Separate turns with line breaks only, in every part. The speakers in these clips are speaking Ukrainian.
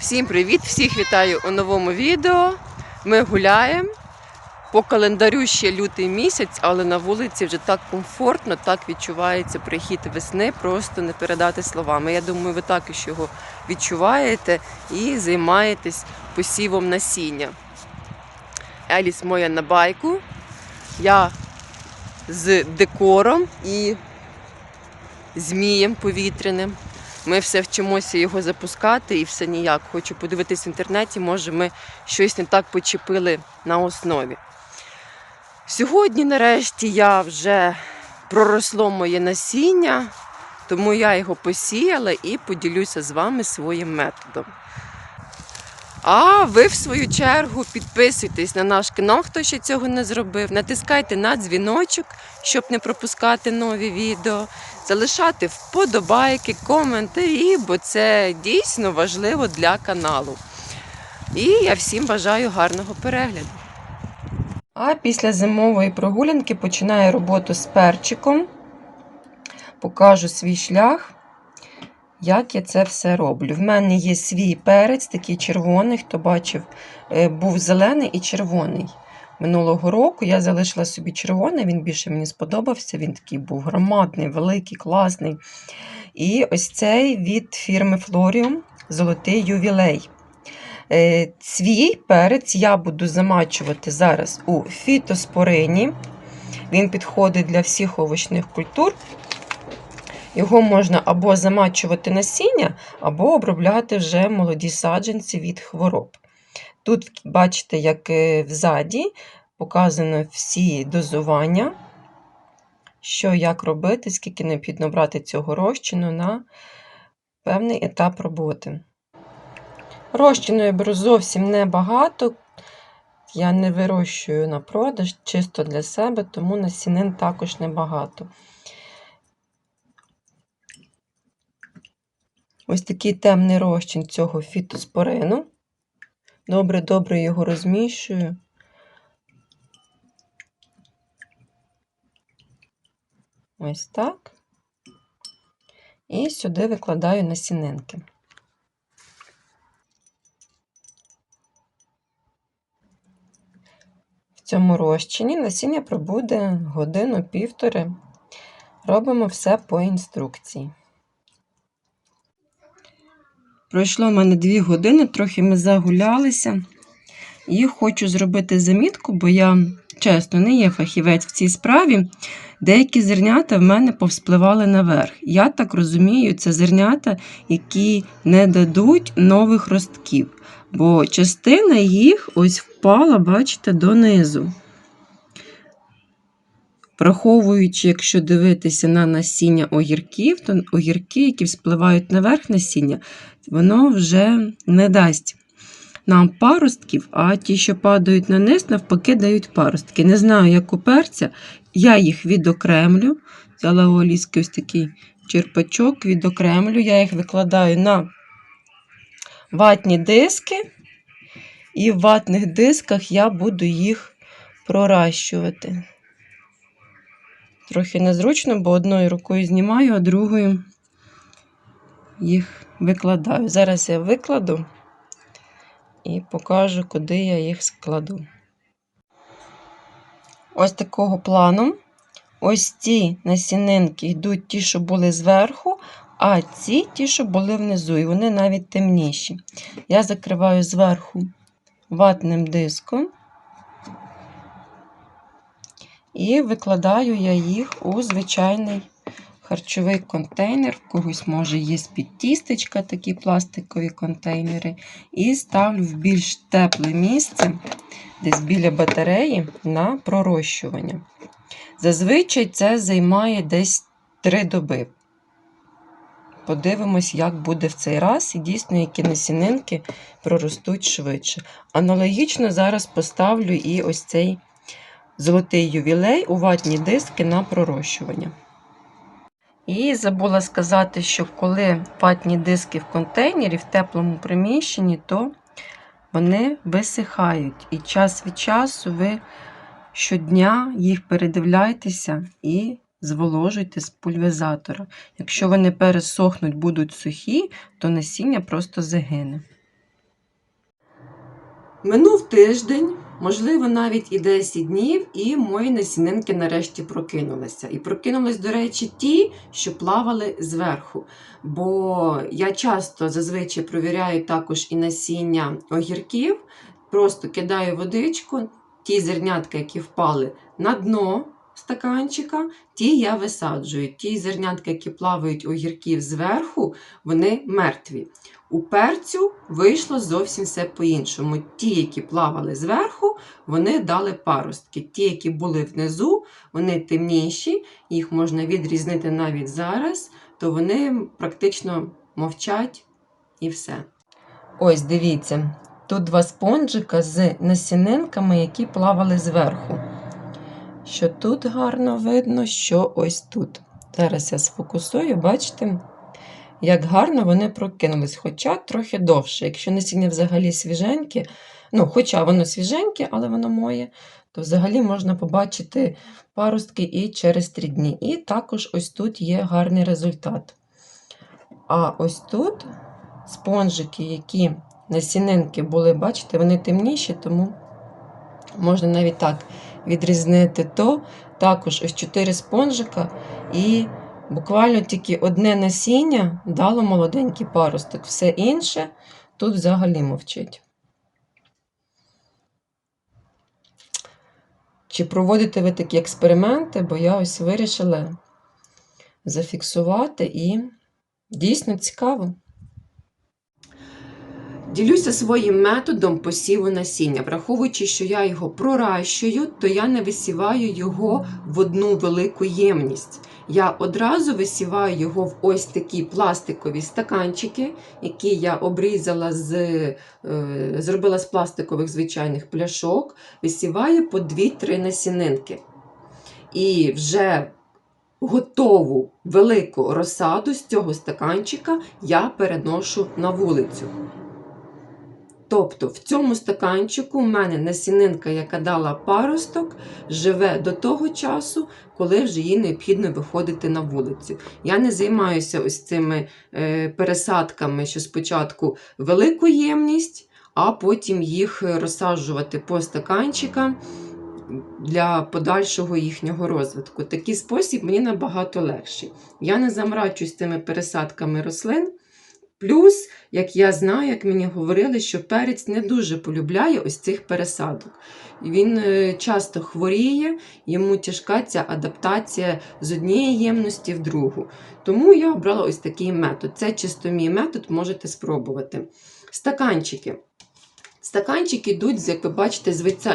Всім привіт! Всіх вітаю у новому відео. Ми гуляємо. По календарю ще лютий місяць, але на вулиці вже так комфортно, так відчувається прихід весни, просто не передати словами. Я думаю, ви також його відчуваєте і займаєтесь посівом насіння. Еліс моя на байку. Я з декором і змієм повітряним. Ми все вчимося його запускати і все ніяк. Хочу подивитись в інтернеті, може ми щось не так почепили на основі. Сьогодні, нарешті, я вже проросло моє насіння, тому я його посіяла і поділюся з вами своїм методом. А ви, в свою чергу, підписуйтесь на наш канал, хто ще цього не зробив. Натискайте на дзвіночок, щоб не пропускати нові відео. Залишати вподобайки, коментарі, бо це дійсно важливо для каналу. І я всім бажаю гарного перегляду. А після зимової прогулянки починаю роботу з перчиком. Покажу свій шлях як я це все роблю. В мене є свій перець, такий червоний, хто бачив, е, був зелений і червоний. Минулого року я залишила собі червоний, він більше мені сподобався. Він такий був громадний, великий, класний. І ось цей від фірми Florium Золотий ювілей. Е, Свій перець я буду замачувати зараз у фітоспорині. Він підходить для всіх овочних культур. Його можна або замачувати насіння, або обробляти вже молоді саджанці від хвороб. Тут, бачите, як е, взаді показано всі дозування, що як робити, скільки необхідно брати цього розчину на певний етап роботи. Розчину я беру зовсім небагато. Я не вирощую на продаж, чисто для себе, тому насінин також небагато. Ось такий темний розчин цього фітоспорину. Добре-добре його розміщую. Ось так. І сюди викладаю насінинки. В цьому розчині насіння пробуде годину-півтори. Робимо все по інструкції. Пройшло в мене 2 години, трохи ми загулялися. І хочу зробити замітку, бо я, чесно, не є фахівець в цій справі. Деякі зернята в мене повспливали наверх. Я так розумію, це зернята, які не дадуть нових ростків. Бо частина їх ось впала, бачите, донизу. Враховуючи, якщо дивитися на насіння огірків, то огірки, які вспливають наверх насіння, воно вже не дасть нам паростків, а ті, що падають на низ, навпаки, дають паростки. Не знаю, як у перця, я їх відокремлю. Взяла у Оліски ось такий черпачок, відокремлю, я їх викладаю на ватні диски, і в ватних дисках я буду їх проращувати. Трохи незручно, бо одною рукою знімаю, а другою їх викладаю. Зараз я викладу і покажу, куди я їх складу. Ось такого плану. Ось ці насінинки йдуть ті, що були зверху, а ці ті, що були внизу, і вони навіть темніші. Я закриваю зверху ватним диском. І викладаю я їх у звичайний харчовий контейнер. В когось, може, є з-під тістечка такі пластикові контейнери. І ставлю в більш тепле місце, десь біля батареї, на пророщування. Зазвичай це займає десь 3 доби. Подивимось, як буде в цей раз, і дійсно, які насінинки проростуть швидше. Аналогічно зараз поставлю і ось цей золотий ювілей у ватні диски на пророщування. І забула сказати, що коли ватні диски в контейнері в теплому приміщенні, то вони висихають. І час від часу ви щодня їх передивляйтеся і зволожуйте з пульверизатора. Якщо вони пересохнуть, будуть сухі, то насіння просто загине. Минув тиждень, можливо, навіть і 10 днів, і мої насінинки нарешті прокинулися. І прокинулись, до речі, ті, що плавали зверху. Бо я часто зазвичай провіряю також і насіння огірків, просто кидаю водичку, ті зернятка, які впали на дно стаканчика, ті я висаджую. Ті зернятка, які плавають огірків зверху, вони мертві. У перцю вийшло зовсім все по-іншому. Ті, які плавали зверху, вони дали паростки. Ті, які були внизу, вони темніші, їх можна відрізнити навіть зараз, то вони практично мовчать і все. Ось дивіться, тут два спонжика з насінинками, які плавали зверху. Що тут гарно видно, що ось тут. Зараз я сфокусую, бачите? Як гарно вони прокинулись, хоча трохи довше. Якщо насіння взагалі свіженьке, ну, хоча воно свіженьке, але воно моє, то взагалі можна побачити паростки і через 3 дні. І також ось тут є гарний результат. А ось тут спонжики, які насінинки були, бачите, вони темніші, тому можна навіть так відрізнити то. Також ось 4 спонжика і Буквально тільки одне насіння дало молоденький паросток, все інше тут взагалі мовчить. Чи проводите ви такі експерименти, бо я ось вирішила зафіксувати і дійсно цікаво. Ділюся своїм методом посіву насіння. Враховуючи, що я його проращую, то я не висіваю його в одну велику ємність. Я одразу висіваю його в ось такі пластикові стаканчики, які я обрізала з е, зробила з пластикових звичайних пляшок, висіваю по 2-3 насінинки. І вже готову велику розсаду з цього стаканчика я переношу на вулицю. Тобто в цьому стаканчику в мене насінинка, яка дала паросток, живе до того часу, коли вже їй необхідно виходити на вулицю. Я не займаюся ось цими е, пересадками, що спочатку велику ємність, а потім їх розсаджувати по стаканчикам для подальшого їхнього розвитку. Такий спосіб мені набагато легший. Я не замрачуюсь цими пересадками рослин. Плюс, як я знаю, як мені говорили, що перець не дуже полюбляє ось цих пересадок. Він е, часто хворіє, йому тяжка ця адаптація з однієї ємності в другу. Тому я обрала ось такий метод. Це чисто мій метод, можете спробувати. Стаканчики. Стаканчики йдуть, як ви бачите,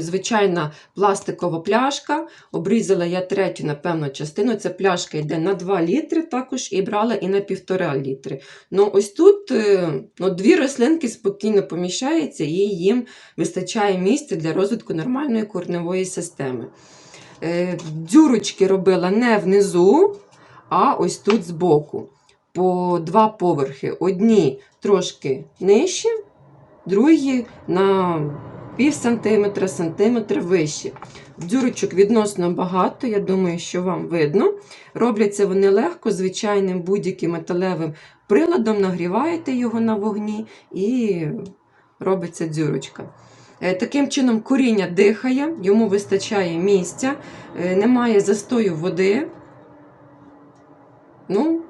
звичайна пластикова пляшка. Обрізала я третю, напевно, частину. Ця пляшка йде на 2 літри, також і брала і на 1,5 літри. Ну, ось тут е, ну, дві рослинки спокійно поміщаються, і їм вистачає місця для розвитку нормальної корневої системи. Е, дзюрочки робила не внизу, а ось тут збоку. По два поверхи. Одні трошки нижчі другі на пів сантиметра, сантиметр вище. Дзюрочок відносно багато, я думаю, що вам видно. Робляться вони легко, звичайним будь-яким металевим приладом, нагріваєте його на вогні і робиться дзюрочка. Е, таким чином, коріння дихає, йому вистачає місця, е, немає застою води. Ну,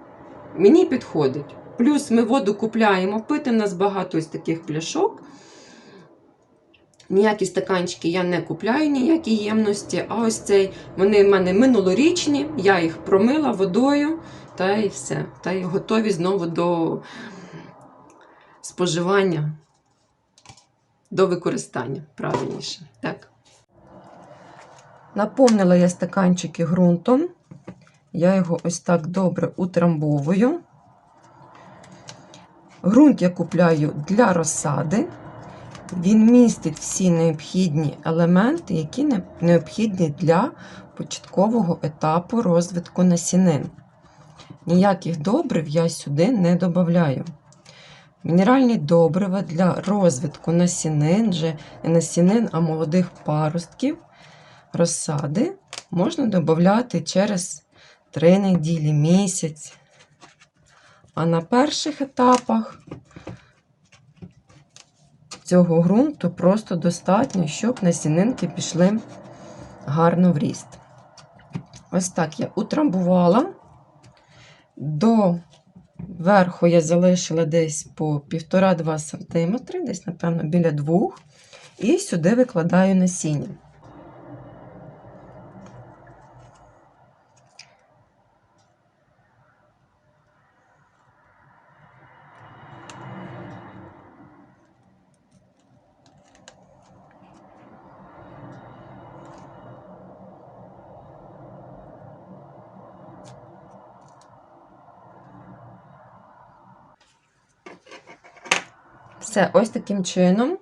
Мені підходить. Плюс ми воду купляємо пити. У нас багато ось таких пляшок. Ніякі стаканчики я не купляю, ніякі ємності. А ось цей, вони в мене минулорічні, я їх промила водою, та і все. Та й готові знову до споживання, до використання, правильніше. Так. Наповнила я стаканчики ґрунтом. Я його ось так добре утрамбовую. Грунт я купляю для розсади. Він містить всі необхідні елементи, які необхідні для початкового етапу розвитку насінин. Ніяких добрив я сюди не додаю. Мінеральні добрива для розвитку насінин, вже не насінин, а молодих паростків розсади можна додати через 3 неділі, місяць. А на перших етапах цього ґрунту просто достатньо, щоб насінинки пішли гарно в ріст. Ось так я утрамбувала. До верху я залишила десь по 1,5-2 см, десь, напевно, біля 2 І сюди викладаю насіння. Все, ось таким чином.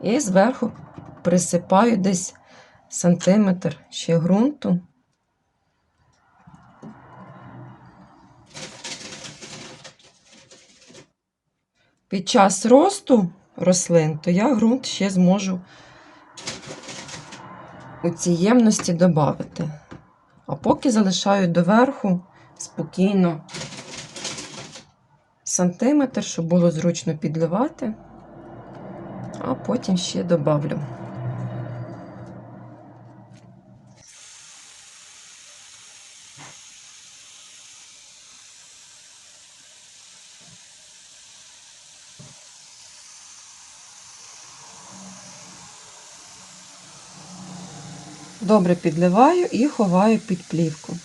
І зверху присипаю десь сантиметр ще ґрунту. Під час росту рослин, то я ґрунт ще зможу у цій ємності додати. А поки залишаю доверху спокійно сантиметр, щоб було зручно підливати, а потім ще добавлю. Добре підливаю і ховаю під плівку.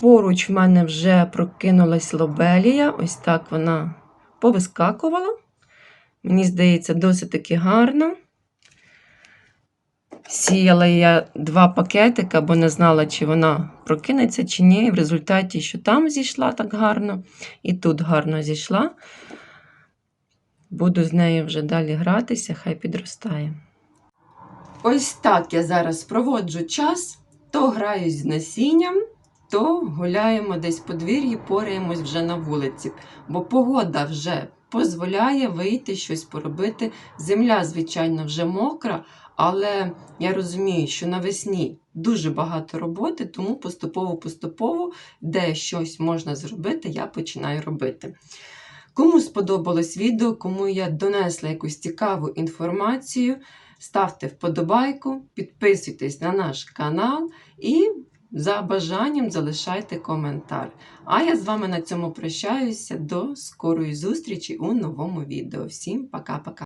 Поруч в мене вже прокинулась лобелія, ось так вона повискакувала. Мені здається, досить таки гарно. Сіяла я два пакетика, бо не знала, чи вона прокинеться, чи ні. І в результаті, що там зійшла так гарно, і тут гарно зійшла. Буду з нею вже далі гратися, хай підростає. Ось так я зараз проводжу час, то граюсь з насінням, то гуляємо десь в подвір'ї, пораємось вже на вулиці, бо погода вже дозволяє вийти щось поробити. Земля, звичайно, вже мокра, але я розумію, що навесні дуже багато роботи, тому поступово-поступово, де щось можна зробити, я починаю робити. Кому сподобалось відео, кому я донесла якусь цікаву інформацію, ставте вподобайку, підписуйтесь на наш канал і за бажанням залишайте коментар. А я з вами на цьому прощаюся. До скорої зустрічі у новому відео. Всім пока-пока!